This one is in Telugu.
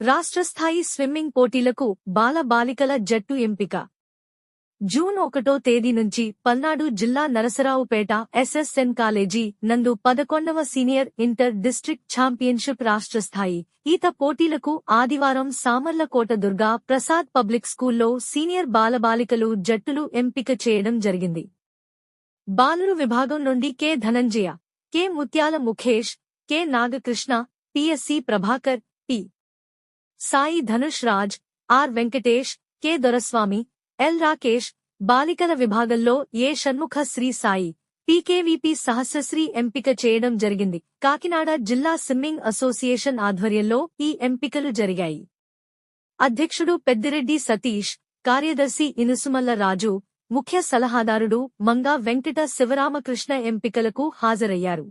రాష్ట్రస్థాయి స్విమ్మింగ్ పోటీలకు బాల బాలికల జట్టు ఎంపిక. జూన్ ఒకటో తేదీ నుంచి పల్నాడు జిల్లా నరసరావుపేట ఎస్ఎస్ఎన్ కాలేజీ నందు పదకొండవ సీనియర్ ఇంటర్ డిస్ట్రిక్ట్ ఛాంపియన్షిప్ రాష్ట్రస్థాయి. ఈత పోటీలకు ఆదివారం సామర్లకోట దుర్గా ప్రసాద్ పబ్లిక్ స్కూల్లో సీనియర్ బాలబాలికలు జట్టులు ఎంపిక చేయడం జరిగింది. బాలురు విభాగం నుండి K Dhananjaya K Mutyala Mukesh K Nagakrishna PSC Prabhakar P Sai Dhanush Raj R Venkatesh K Doraswamy L Rakesh బాలికల విభాగంలో ఏ షణ్ముఖ శ్రీ సాయి పీకేవీపీ సహస్రశ్రీ ఎంపిక చేయడం జరిగింది. కాకినాడ జిల్లా స్విమ్మింగ్ అసోసియేషన్ ఆధ్వర్యంలో ఈ ఎంపికలు జరిగాయి. అధ్యక్షుడు పెద్దిరెడ్డి సతీష్ కార్యదర్శి ఇనుసుమల్ల రాజు ముఖ్య సలహాదారుడు మంగా వెంకట శివరామకృష్ణ ఎంపికలకు హాజరయ్యారు.